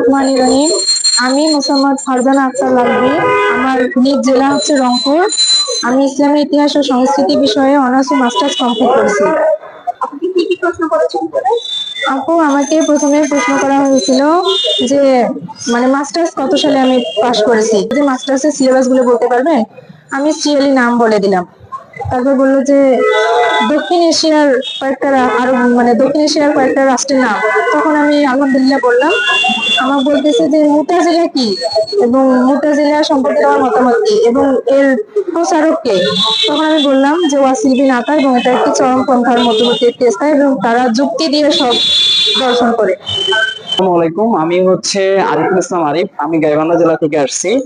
রহমান রহিম। আমি মোসাম্মদ ফারজানা আক্তার লাগবি। আমার নিজ জেলা হচ্ছে রংপুর। আমি ইসলামী ইতিহাস ও সংস্কৃতি বিষয়ে অনার্স ও মাস্টার্স কমপ্লিট করেছি। আপনি কি কি প্রশ্ন আপু আমাকে প্রথমে প্রশ্ন করা হয়েছিল যে মানে মাস্টার্স কত সালে আমি পাশ করেছি? যে মাস্টার্সের সিলেবাসগুলো বলতে পারবে আমি সিরিয়ালি নাম বলে দিলাম। তারপর বলল যে, দক্ষিণ এশিয়ার কয়েকটা রা- আরও মানে দক্ষিণ এশিয়ার কয়েকটা রাষ্ট্রের নাম। তখন আমি আলহামদুলিল্লাহ বললাম আমার বলতেছে যে মুতাজিলা কি এবং মুতাজিলা সম্পর্কে আমার মতামত কি এবং এর প্রচারক কে? তখন আমি বললাম যে, ওয়াসিল বিন আতা এবং এটা একটি চরমপন্থার মধ্যবর্তী একটি স্থান এবং তারা যুক্তি দিয়ে সব দর্শন করে। আসসালামু আলাইকুম, আমি হচ্ছে আরিফুল ইসলাম আরিফ, আমি গাইবান্ধা জেলা থেকে আসছি।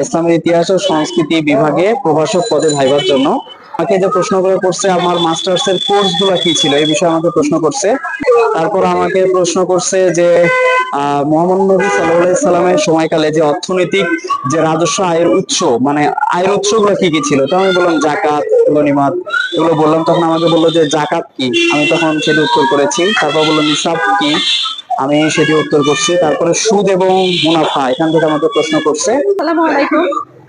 ইসলামের ইতিহাস ও সংস্কৃতি বিভাগে প্রভাষক পদে ভাইবার জন্য। আমাকে যে প্রশ্ন করে করছে আমার মাস্টার্স এর কোর্সগুলা কি ছিল এই বিষয়ে আমাকে প্রশ্ন করছে। তারপর আমাকে প্রশ্ন করছে যে আহ, মোহাম্মদ নবী সাল্লাহ সাল্লামের সময়কালে যে অর্থনৈতিক যে রাজস্ব আয়ের উৎস মানে আয়ের উৎস গুলো কি কি ছিল তো আমি বললাম জাকাত গনিমাত এগুলো বললাম। তখন আমাকে বলল যে জাকাত কি? আমি তখন সেটি উত্তর করেছি। তারপর বলল নিসাব কি? আমি সেটি উত্তর করছি। তারপরে সুদ এবং মুনাফা এখান থেকে আমাকে প্রশ্ন করছে। আসসালামু আলাইকুম।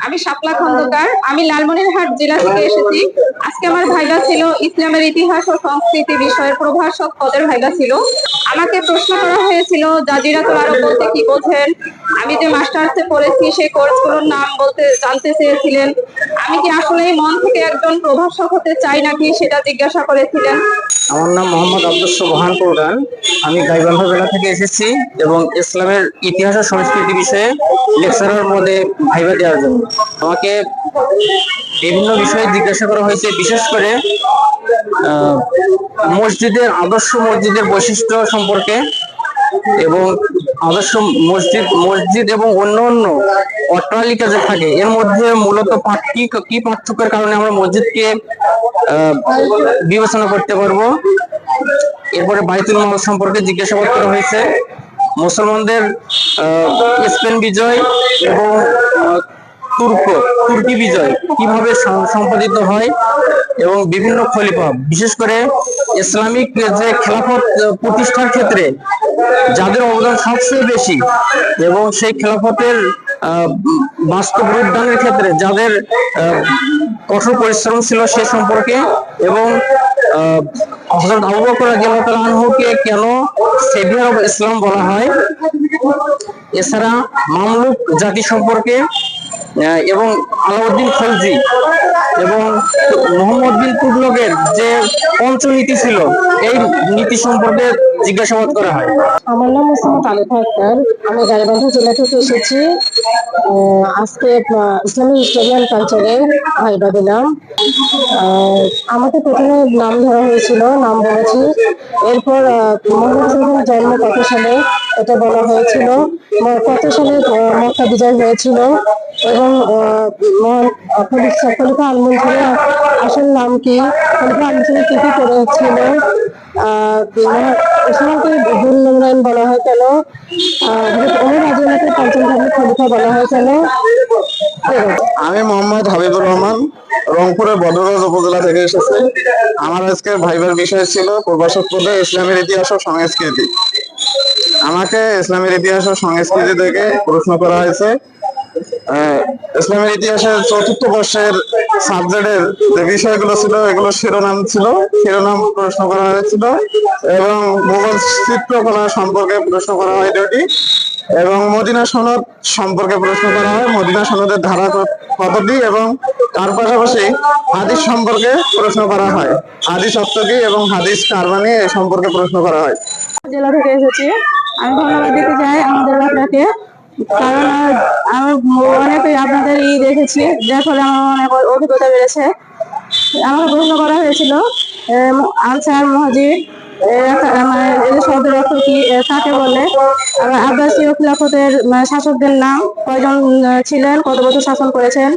আমি শাপলা খন্দকার। আমি লালমনিরহাট জেলা থেকে এসেছি। আজকে আমার ভাইবা ছিল ইসলামের ইতিহাস ও সংস্কৃতি বিষয়ের প্রভাষক পদের ভাইবা ছিল। আমাকে প্রশ্ন করা হয়েছিল জাজিরাতুল আরব বলতে কি বোঝেন? আমি যে মাস্টার্সে পড়েছি সেই কোর্সগুলোর নাম বলতে জানতে চেয়েছিলেন। আমি কি আসলেই মন থেকে একজন প্রভাষক হতে চাই নাকি সেটা জিজ্ঞাসা করেছিলেন? আমার নাম মোহাম্মদ আব্দুল সোবহান প্রধান। আমি গাইবান্ধা জেলা থেকে এসেছি এবং ইসলামের ইতিহাস ও সংস্কৃতি বিষয়ে লেকচারার মধ্যে ভাইবা দেওয়ার জন্য। আমাকে বিভিন্ন বিষয়ে জিজ্ঞাসা করা হয়েছে, বিশেষ করে মসজিদের আদর্শ মসজিদের বৈশিষ্ট্য সম্পর্কে। এবং আদর্শ মসজিদ মসজিদ এবং অন্য অন্য অট্টালিকা যে থাকে, এর মধ্যে মূলত কি কি পার্থক্যের কারণে আমরা মসজিদকে বিবেচনা করতে পারব? এরপরে বাইতুল মাল সম্পর্কে জিজ্ঞাসাবাদ করা হয়েছে। মুসলমানদের স্পেন বিজয় এবং তুর্ক, তুর্কি বিজয় কীভাবে সম্পাদিত হয় এবং বিভিন্ন খলিফা, বিশেষ করে ইসলামিক যে খেলাফত, প্রতিষ্ঠার ক্ষেত্রে যাদের অবদান সবচেয়ে বেশি এবং সেই খেলাফতের বাস্তব রূপদানের ক্ষেত্রে যাদের কঠোর পরিশ্রম ছিল সে সম্পর্কে এবং আহ, হযরত আবু বকর রাদিয়াল্লাহু আনহুকে কেন সেভিয়ার অফ ইসলাম বলা হয়? এছাড়া মামলুক জাতি সম্পর্কে এবং আলাউদ্দিন খলজি এবং মোহাম্মদ বিন তুগলকের যে পঞ্চনীতি ছিল এই নীতি সম্পর্কে জিজ্ঞাসাবাদ করা হয়। আমার নাম মোসাম্মদ আলিফা আক্তার আমি গাইবান্ধা জেলা থেকে এসেছি। আজকে ইসলামিক স্টেডিয়াম কালচারে ভাইবা দিলাম আমাকে প্রথমে নাম ধরা হয়েছিল, নাম বলেছি। এরপর মোহাম্মদ জন্ম কত সালে, এটা বলা হয়েছিল। কত সালে মক্কা বিজয় হয়েছিল। এবং খলিফা খলিফা আসল নাম কি? খলিফা আলমুনসির কি কি করেছিল? বলা আমি মোহাম্মদ হাবিবুর রহমান রংপুরের বদরগঞ্জ উপজেলা থেকে এসেছি। আমার আজকের ভাইবার বিষয় ছিল প্রভাষক পদে ইসলামের ইতিহাস ও সংস্কৃতি। আমাকে ইসলামের ইতিহাস ও সংস্কৃতি থেকে প্রশ্ন করা হয়েছে ইসলামের ইতিহাসের চতুর্থ বর্ষের সাবজেক্টের যে বিষয়গুলো ছিল, এগুলো শিরোনাম ছিল। শিরোনাম প্রশ্ন করা হয়েছিল এবং মুঘল চিত্রকলা সম্পর্কে প্রশ্ন করা হয় দুটি এবং মদিনা সনদ সম্পর্কে প্রশ্ন করা হয়। মদিনা সনদের ধারা কতটি এবং তার পাশাপাশি হাদিস সম্পর্কে প্রশ্ন করা হয়। হাদিস অর্থ কি এবং হাদিস কারবানি এ সম্পর্কে প্রশ্ন করা হয়। জেলা থেকে এসেছি। আমি ধন্যবাদ দিতে চাই আমাদের আপনাকে কারণ আমি অনেক আপনাদের ই দেখেছি যার ফলে আমার অনেক অভিজ্ঞতা বেড়েছে। আমাকে প্রশ্ন করা হয়েছিল আনসার মহাজির মানে শব্দের অর্থ কি কাকে বলে? আব্বাসীয় খিলাফতের মানে, শাসকদের নাম কয়জন ছিলেন কত বছর শাসন করেছেন?